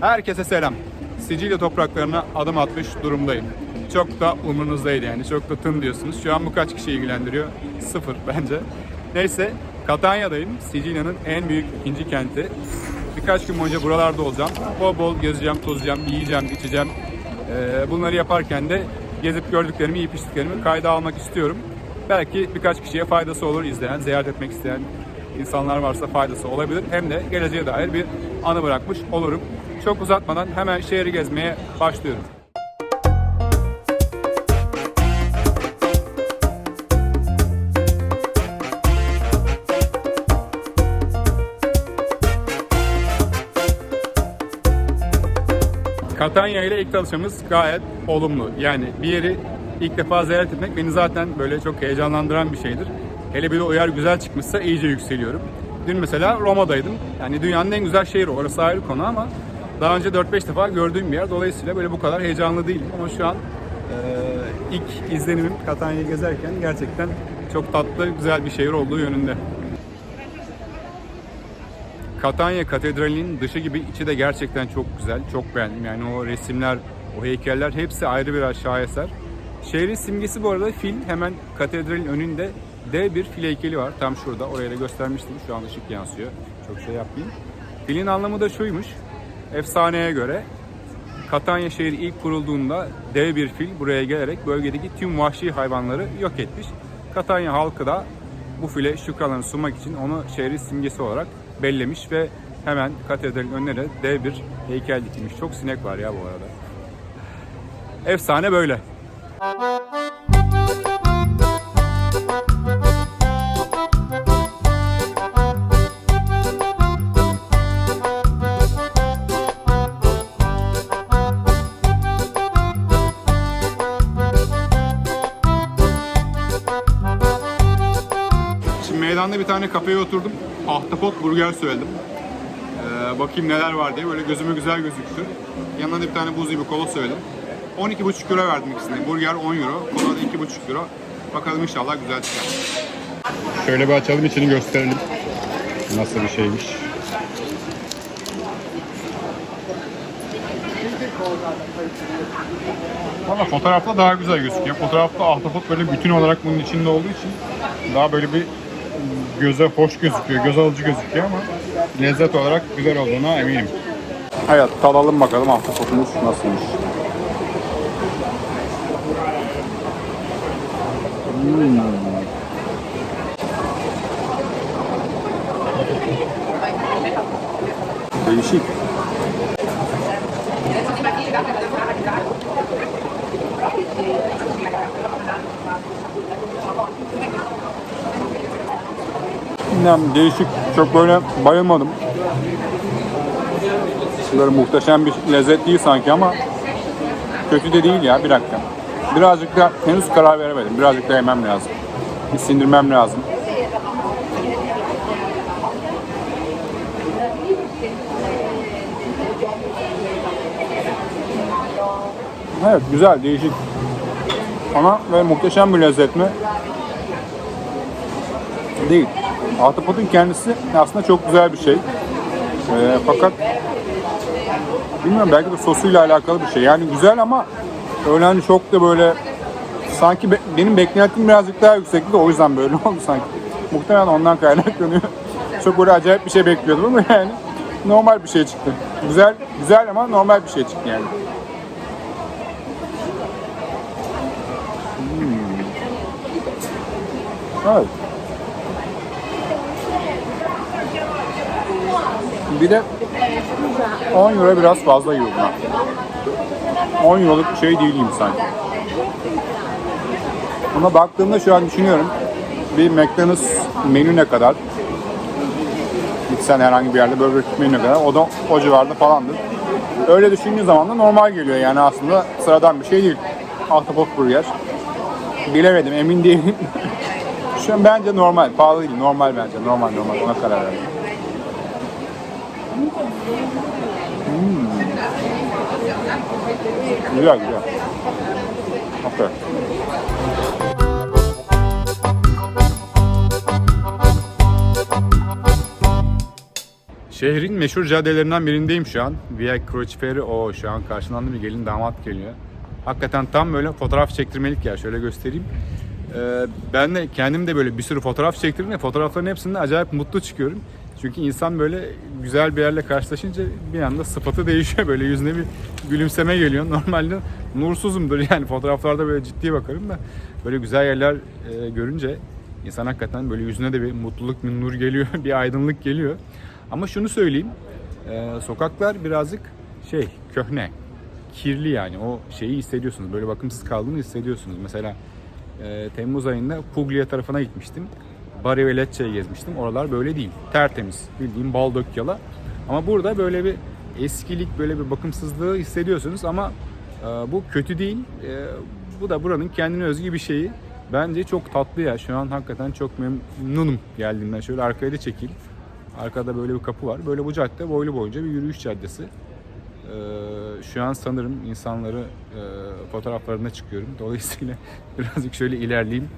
Herkese selam. Sicilya topraklarına adım atmış durumdayım. Çok da umrunuzdaydı yani. Çok da tın diyorsunuz. Şu an bu kaç kişi ilgilendiriyor? Sıfır bence. Neyse Katanya'dayım. Sicilya'nın en büyük ikinci kenti. Birkaç gün boyunca buralarda olacağım. Bol bol gezeceğim, tozacağım, yiyeceğim, içeceğim. Ee, bunları yaparken de gezip gördüklerimi, yiyip içtiklerimi kayda almak istiyorum. Belki birkaç kişiye faydası olur izleyen, ziyaret etmek isteyen insanlar varsa faydası olabilir. Hem de geleceğe dair bir anı bırakmış olurum. Çok uzatmadan hemen şehri gezmeye başlıyorum. Katanya ile ilk tanışmamız gayet olumlu. Yani bir yeri ilk defa ziyaret etmek beni zaten böyle çok heyecanlandıran bir şeydir. Hele bir de o güzel çıkmışsa iyice yükseliyorum. Dün mesela Roma'daydım. Yani dünyanın en güzel şehri orası ayrı konu ama daha önce 4-5 defa gördüğüm bir yer. Dolayısıyla böyle bu kadar heyecanlı değilim. Ama şu an eee, ilk izlenimim Katanya'yı gezerken gerçekten çok tatlı, güzel bir şehir olduğu yönünde. Katanya Katedrali'nin dışı gibi içi de gerçekten çok güzel. Çok beğendim. Yani o resimler, o heykeller hepsi ayrı bir şaheser. Şehrin simgesi bu arada fil. Hemen katedralin önünde dev bir fil heykeli var. Tam şurada. Oraya da göstermiştim. Şu an ışık yansıyor. Çok şey yapmayayım. Filin anlamı da şuymuş. Efsaneye göre Katanya şehri ilk kurulduğunda dev bir fil buraya gelerek bölgedeki tüm vahşi hayvanları yok etmiş. Katanya halkı da bu file şükranlarını sunmak için onu şehrin simgesi olarak bellemiş ve hemen katedralin önüne de dev bir heykel dikilmiş. Çok sinek var ya bu arada. Efsane böyle. Tane kafeye oturdum. Ahtapot burger söyledim. Ee, bakayım neler var diye böyle gözüme güzel gözüktü. Yanına da bir tane buz gibi kola söyledim. 12,5 euro verdim ikisine. Burger 10 euro, kola da 2,5 euro. Bakalım inşallah güzel çıkar. Şöyle bir açalım içini gösterelim. Nasıl bir şeymiş. Valla fotoğrafta daha güzel gözüküyor. Fotoğrafta ahtapot böyle bütün olarak bunun içinde olduğu için daha böyle bir göze hoş gözüküyor, göz alıcı gözüküyor ama lezzet olarak güzel olduğuna eminim. Evet, tadalım bakalım ahtapotumuz nasılmış. Hmm. Değişik. Bilmem değişik, çok böyle bayılmadım. Böyle muhteşem bir lezzet değil sanki ama kötü de değil ya bir dakika. Birazcık da henüz karar veremedim. Birazcık da yemem lazım. Bir sindirmem lazım. Evet güzel, değişik. Ama ve muhteşem bir lezzet mi? Değil. Ahtapotun kendisi aslında çok güzel bir şey. Ee, fakat bilmiyorum belki de sosuyla alakalı bir şey. Yani güzel ama öyle hani çok da böyle sanki be- benim beklentim birazcık daha yüksekti o yüzden böyle oldu sanki. Muhtemelen ondan kaynaklanıyor. çok böyle acayip bir şey bekliyordum ama yani normal bir şey çıktı. Güzel, güzel ama normal bir şey çıktı yani. Hmm. Evet. Bir de 10 euro biraz fazla yiyor buna. 10 euroluk bir şey değil sanki. Buna baktığımda şu an düşünüyorum. Bir McDonald's menü ne kadar? Gitsen herhangi bir yerde Burger King menü ne kadar? O da o civarda falandır. Öyle düşündüğün zaman da normal geliyor yani aslında sıradan bir şey değil. Ahtapot burger. Bilemedim emin değilim. Şu an bence normal, pahalı değil, normal bence, normal normal ona karar verdim. Güzel güzel. Aferin. Şehrin meşhur caddelerinden birindeyim şu an. Via Crociferi o şu an karşılandı bir gelin damat geliyor. Hakikaten tam böyle fotoğraf çektirmelik ya şöyle göstereyim. Ee, ben de kendim de böyle bir sürü fotoğraf çektirdim ve fotoğrafların hepsinde acayip mutlu çıkıyorum. Çünkü insan böyle güzel bir yerle karşılaşınca bir anda sıfatı değişiyor. Böyle yüzüne bir gülümseme geliyor. Normalde nursuzumdur yani fotoğraflarda böyle ciddi bakarım da böyle güzel yerler e, görünce insan hakikaten böyle yüzüne de bir mutluluk, bir nur geliyor, bir aydınlık geliyor. Ama şunu söyleyeyim, e, sokaklar birazcık şey köhne, kirli yani o şeyi hissediyorsunuz. Böyle bakımsız kaldığını hissediyorsunuz. Mesela e, Temmuz ayında Puglia tarafına gitmiştim. Bari ve Lecce'yi gezmiştim. Oralar böyle değil. Tertemiz. Bildiğim bal dök yala. Ama burada böyle bir eskilik, böyle bir bakımsızlığı hissediyorsunuz ama e, bu kötü değil. E, bu da buranın kendine özgü bir şeyi. Bence çok tatlı ya. Şu an hakikaten çok memnunum geldiğimden. Şöyle arkaya da çekeyim. Arkada böyle bir kapı var. Böyle bu cadde boylu boyunca bir yürüyüş caddesi. Ee, şu an sanırım insanları e, fotoğraflarına çıkıyorum. Dolayısıyla birazcık şöyle ilerleyeyim.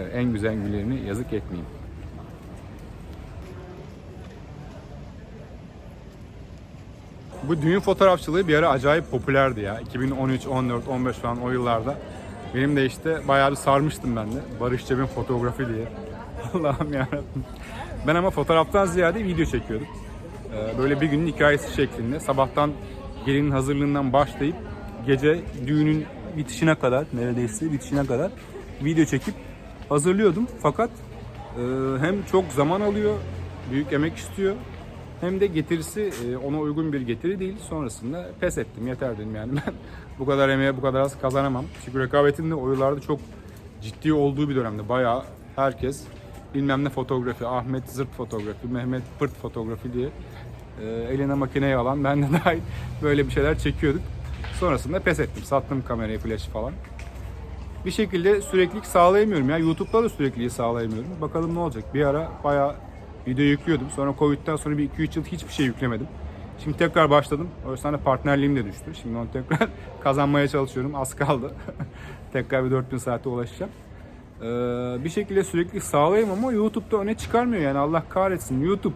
Ee, en güzel günlerini yazık etmeyeyim. Bu düğün fotoğrafçılığı bir ara acayip popülerdi ya. 2013, 14, 15 falan o yıllarda. Benim de işte bayağı bir sarmıştım ben de. Barış Ceb'in fotoğrafı diye. Allah'ım yarabbim. Ben ama fotoğraftan ziyade video çekiyordum. Ee, Böyle bir günün hikayesi şeklinde. Sabahtan gelinin hazırlığından başlayıp gece düğünün bitişine kadar, neredeyse bitişine kadar video çekip hazırlıyordum. Fakat e, hem çok zaman alıyor, büyük emek istiyor hem de getirisi e, ona uygun bir getiri değil. Sonrasında pes ettim. Yeter dedim yani ben bu kadar emeğe bu kadar az kazanamam. Çünkü rekabetin de o yıllarda çok ciddi olduğu bir dönemde. Bayağı herkes bilmem ne fotoğrafı, Ahmet zırt fotoğrafı, Mehmet pırt fotoğrafı diye e, eline makineyi alan ben de dahil böyle bir şeyler çekiyorduk. Sonrasında pes ettim. Sattım kamerayı, flash falan. Bir şekilde süreklilik sağlayamıyorum ya. YouTube'da da sürekliliği sağlayamıyorum. Bakalım ne olacak. Bir ara bayağı video yüklüyordum. Sonra Covid'den sonra bir 2-3 yıl hiçbir şey yüklemedim. Şimdi tekrar başladım. O yüzden de partnerliğim de düştü. Şimdi onu tekrar kazanmaya çalışıyorum. Az kaldı. tekrar bir 4000 saate ulaşacağım. Ee, bir şekilde sürekli sağlayayım ama YouTube'da öne çıkarmıyor yani Allah kahretsin. YouTube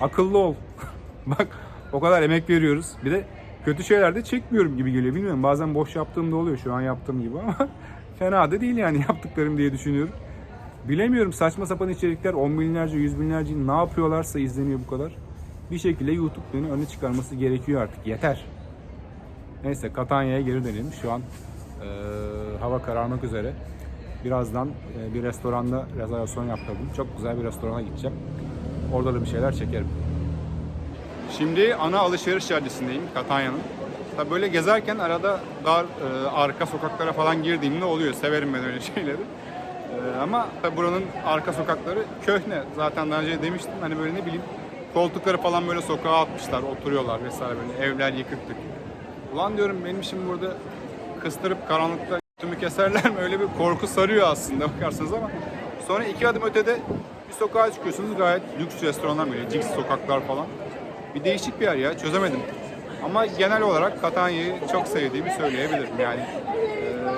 akıllı ol. Bak o kadar emek veriyoruz. Bir de kötü şeyler de çekmiyorum gibi geliyor. Bilmiyorum bazen boş yaptığımda oluyor şu an yaptığım gibi ama fena da değil yani yaptıklarım diye düşünüyorum. Bilemiyorum saçma sapan içerikler on binlerce, yüz binlerce ne yapıyorlarsa izleniyor bu kadar. Bir şekilde YouTube beni öne çıkarması gerekiyor artık. Yeter. Neyse Katanya'ya geri dönelim. Şu an e, hava kararmak üzere. Birazdan e, bir restoranda rezervasyon yaptırdım. Çok güzel bir restorana gideceğim. Orada da bir şeyler çekerim. Şimdi ana alışveriş caddesindeyim Katanya'nın. Tabii böyle gezerken arada dar e, arka sokaklara falan girdiğimde oluyor. Severim ben öyle şeyleri. E, ama tabii buranın arka sokakları köhne. Zaten daha önce demiştim hani böyle ne bileyim koltukları falan böyle sokağa atmışlar, oturuyorlar vesaire böyle evler yıkıktık. Ulan diyorum benim şimdi burada kıstırıp karanlıkta tümü keserler mi? Öyle bir korku sarıyor aslında bakarsanız ama sonra iki adım ötede bir sokağa çıkıyorsunuz gayet lüks restoranlar böyle cix sokaklar falan. Bir değişik bir yer ya çözemedim. Ama genel olarak Katanya'yı çok sevdiğimi söyleyebilirim yani.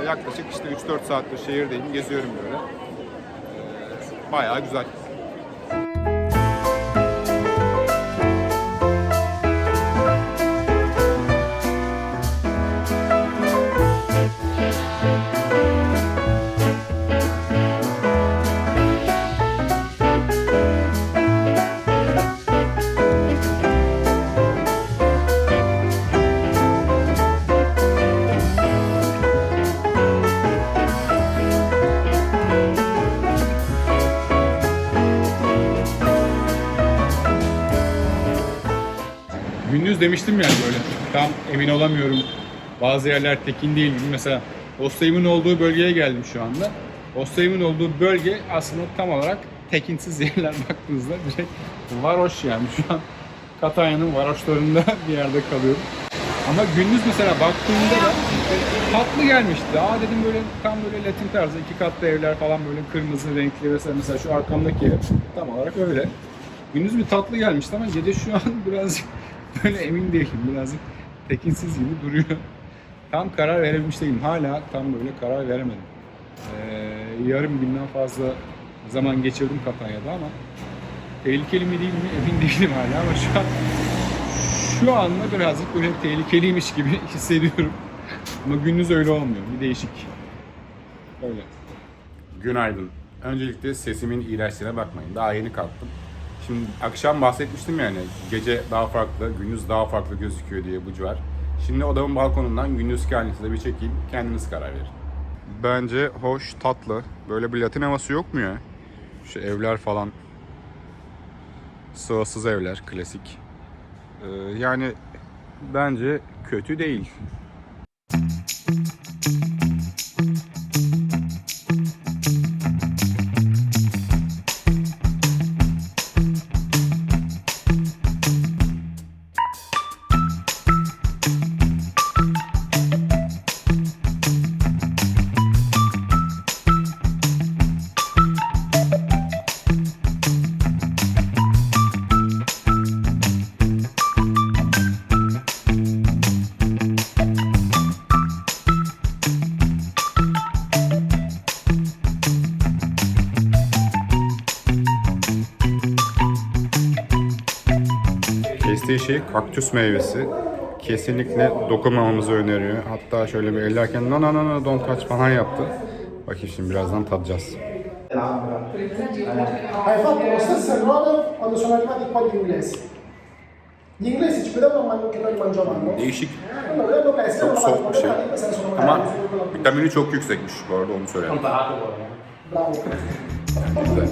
e, yaklaşık işte 3-4 saattir şehirdeyim, geziyorum böyle. E, bayağı güzel. Demiştim yani böyle tam emin olamıyorum. Bazı yerler tekin değil. Mesela Ossayım'ın olduğu bölgeye geldim şu anda. Ossayım'ın olduğu bölge aslında tam olarak tekinsiz yerler baktığınızda direkt varoş yani şu an Katanya'nın varoşlarında bir yerde kalıyorum. Ama gündüz mesela baktığımda da tatlı gelmişti. Aa dedim böyle tam böyle Latin tarzı iki katlı evler falan böyle kırmızı renkli vesaire mesela şu arkamdaki ev tam olarak öyle. Gündüz bir tatlı gelmişti ama gece şu an birazcık böyle emin değilim. Birazcık tekinsiz gibi duruyor. Tam karar verebilmiş değilim. Hala tam böyle karar veremedim. Ee, yarım günden fazla zaman geçirdim Katanya'da ama Tehlikeli mi değil mi emin değilim hala ama şu an şu anda birazcık böyle tehlikeliymiş gibi hissediyorum. Ama gündüz öyle olmuyor. Bir değişik. Öyle. Günaydın. Öncelikle sesimin iğrençliğine bakmayın. Daha yeni kalktım. Şimdi akşam bahsetmiştim yani gece daha farklı, gündüz daha farklı gözüküyor diye bu civar. Şimdi odamın balkonundan gündüzki halini size bir çekeyim. Kendiniz karar verin. Bence hoş, tatlı. Böyle bir Latin havası yok mu ya? Şu evler falan. Sıvasız evler, klasik. Ee, yani bence kötü değil. Kestiği şey kaktüs meyvesi. Kesinlikle dokunmamamızı öneriyor. Hatta şöyle bir ellerken no no no no don't touch falan yaptı. Bakayım şimdi birazdan tadacağız. Hai fatto lo stesso errore quando sono arrivati qua gli inglesi. Gli inglesi ci vedevano che noi mangiavamo. Değişik. Çok fatto bir şey. Ama vitamini çok yüksekmiş bu arada onu söyleyeyim. Bravo. Güzel.